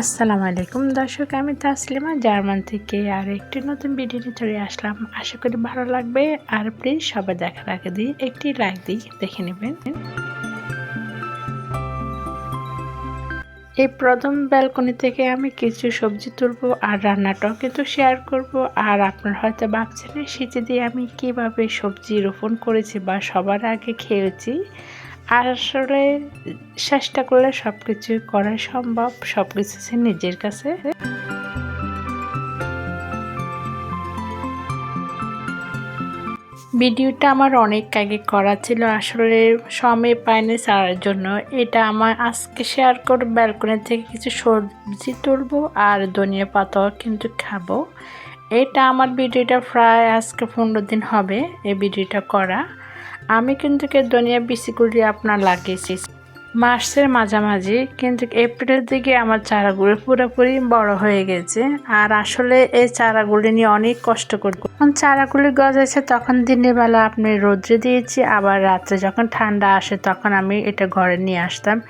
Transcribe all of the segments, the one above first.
আসসালামু আলাইকুম দর্শক, আমি তাসলিমা, জার্মান থেকে আর একটি নতুন ভিডিও নিয়ে চলে আসলাম। আশা করি ভালো লাগবে। আর প্লিজ সবাই দেখার আগে দিই একটি লাইক দিই দেখে নেবেন। এই প্রথম ব্যালকনি থেকে আমি কিছু সবজি তুলবো আর রান্নাটাও কিন্তু শেয়ার করব। আর আপনার হয়তো ভাবছেন শীতে দিয়ে আমি কীভাবে সবজি রোপণ করেছি বা সবার আগে খেয়েছি। আসলে চেষ্টা করলে সব কিছু করা সম্ভব সব কিছু নিজের কাছে। ভিডিওটা আমার অনেক আগে করা ছিল, আসলে সময় পায়নি ছাড়ার জন্য। এটা আমার আজকে শেয়ার করব ব্যালকনি থেকে কিছু সবজি তুলবো আর ধনিয়া পাতাও কিন্তু খাব। এটা আমার ভিডিওটা প্রায় আজকে পনেরো দিন হবে এই ভিডিওটা করা। আমি কিন্তু ধনিয়া বিচিগুলি আপনার লাগিয়েছি। মার্চের মাঝামাঝি কিন্তু এপ্রিলের দিকে আমার চারাগুলো পুরোপুরি বড় হয়ে গেছে। আর আসলে এই চারাগুলি নিয়ে অনেক কষ্ট করব। যখন চারাগুলি গজাইছে, তখন দিনের বেলা আপনি রোদ্রে দিয়েছি, আবার রাত্রে যখন ঠান্ডা আসে তখন আমি এটা ঘরে নিয়ে আসতাম।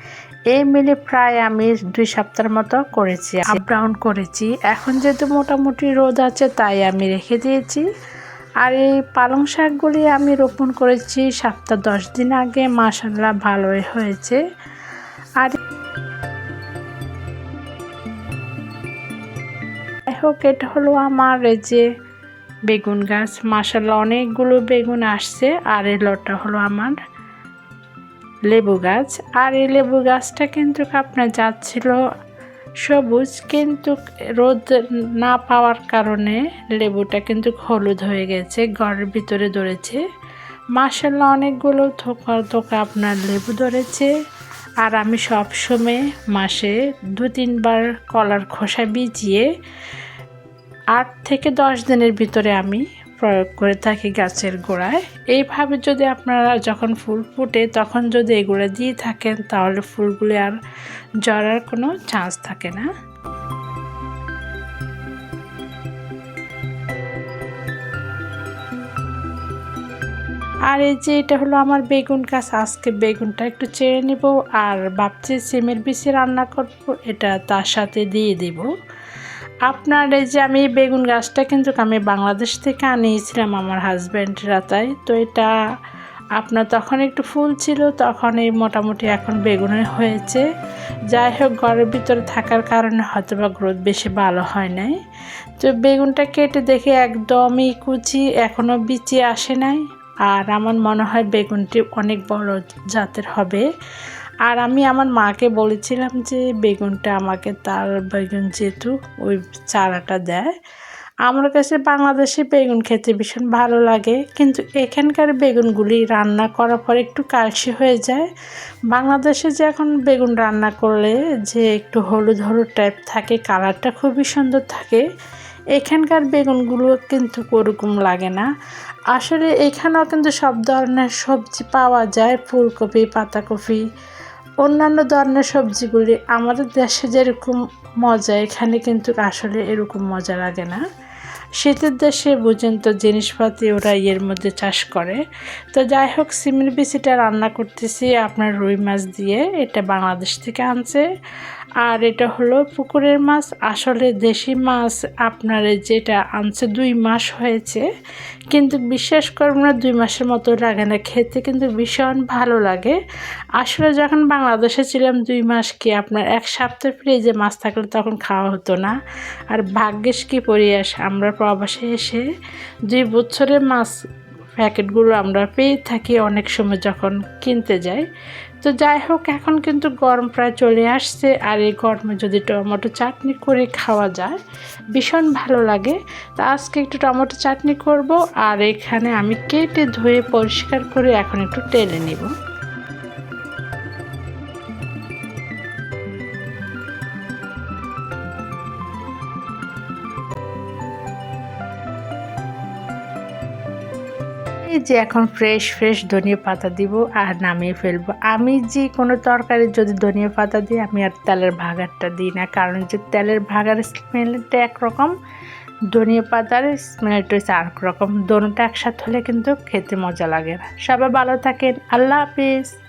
এই মিলে প্রায় আমি দুই সপ্তাহের মতো করেছি আপ ডাউন করেছি। এখন যেহেতু মোটামুটি রোদ আছে, তাই আমি রেখে দিয়েছি। আর এই পালং শাকগুলি আমি রোপণ করেছি সপ্তাহ দশ দিন আগে মাসাল্লাহ ভালোই হয়েছে। আর যাই হোক, এটা হলো আমার এই যে বেগুন গাছ। মাসাল্লাহ অনেকগুলো বেগুন আসছে, আর এই লটা হলো আমার লেবু গাছ। আর এই লেবু গাছটা কিন্তু আপনার যাচ্ছিল সবুজ কিন্তু রোদ না পাওয়ার কারণে লেবুটা কিন্তু হলুদ হয়ে গেছে, ঘরের ভিতরে ধরেছে। মাসাল্লাহ অনেকগুলো থোকা থোকা আপনার লেবু ধরেছে। আর আমি সব সময় মাসে দু তিনবার কলার খোসা বিজিয়ে আট থেকে দশ দিনের ভিতরে আমি প্রয়োগ করে থাকি গাছের গোড়ায়। এইভাবে যদি আপনারা যখন ফুল ফুটে, তখন যদি এগুলো দিয়ে থাকেন, তাহলে ফুলগুলি আর জড়ার কোনো চান্স থাকে না। আর এই যে এটা হলো আমার বেগুন গাছ, আজকে বেগুনটা একটু চেড়ে নিব, আর ভাবছি সিমের বিচি রান্না করব, এটা তার সাথে দিয়ে দিব। আপনার এই যে আমি বেগুন গাছটা কিন্তু আমি বাংলাদেশ থেকে আনিয়েছিলাম আমার হাজব্যান্ডরা তাই? তো এটা আপনার তখন একটু ফুল ছিল তখন এই মোটামুটি এখন বেগুনে হয়েছে। যাই হোক, ঘরের ভিতরে থাকার কারণে হয়তো বা গ্রোথ বেশি ভালো হয় নাই। তো বেগুনটা কেটে দেখে একদমই কুচি এখনও বিচি আসে নাই। আর আমার মনে হয় বেগুনটি অনেক বড় জাতের হবে। আর আমি আমার মাকে বলেছিলাম যে, বেগুনটা আমাকে তার বেগুন যেহেতু ওই চারাটা দেয়। আমার কাছে বাংলাদেশে বেগুন খেতে ভীষণ ভালো লাগে। কিন্তু এখানকার বেগুনগুলি রান্না করার পর একটু কালসি হয়ে যায়। বাংলাদেশে যে এখন বেগুন রান্না করলে যে একটু হলুদ হলুদ টাইপ থাকে, কালারটা খুবই সুন্দর থাকে, এখানকার বেগুনগুলো কিন্তু ওরকম লাগে না। আসলে এখানেও কিন্তু সব ধরনের সবজি পাওয়া যায়, ফুলকপি, পাতাকপি। অন্যান্য ধরনের সবজিগুলি আমাদের দেশে যেরকম মজা এখানে কিন্তু আসলে এরকম মজা লাগে না। শীতের দেশে বুঝেন তো জিনিসপাতি ওরা ইয়ের মধ্যে চাষ করে। তো যাই হোক সিমের বিচিটা রান্না করতেছি আপনার রুই মাছ দিয়ে, এটা বাংলাদেশ থেকে আনছে। আর এটা হলো পুকুরের মাছ। আসলে দেশি মাছ আপনার যেটা আনছে দুই মাস হয়েছে, কিন্তু বিশ্বাস করব না, দুই মাসের মতো লাগে না। খেতে কিন্তু ভীষণ ভালো লাগে। আসলে যখন বাংলাদেশে ছিলাম দুই মাস কি আপনার এক সপ্তাহ ফ্রিজে মাছ থাকলে তখন খাওয়া হতো না। আর ভাগ্যেশ কি পরিয়াস আমরা প্রবাসে এসে দুই বছরের মাছ প্যাকেটগুলো আমরা পেয়ে থাকি অনেক সময় যখন কিনতে যাই। তো যাই হোক, এখন কিন্তু গরম প্রায় চলে আসছে আর এই গরমে যদি টমেটো চাটনি করে খাওয়া যায়, ভীষণ ভালো লাগে। তো আজকে একটু টমেটো চাটনি করব আর এখানে আমি কেটে ধুয়ে পরিষ্কার করে এখন একটু টেলে নিব। যে এখন ফ্রেশ ফ্রেশ ধনিয়া পাতা দিব আর নামিয়ে ফেলব। আমি যে কোনো তরকারি যদি ধনিয়া পাতা দিই, আমি আর তেলের ভাগারটা দিই না। কারণ যে তেলের ভাগার স্মেলটা একরকম, ধনিয়া পাতার স্মেলটা হচ্ছে আর রকম। দোনোটা একসাথে হলে কিন্তু খেতে মজা লাগে না। সবাই ভালো থাকেন। আল্লাহ হাফিজ।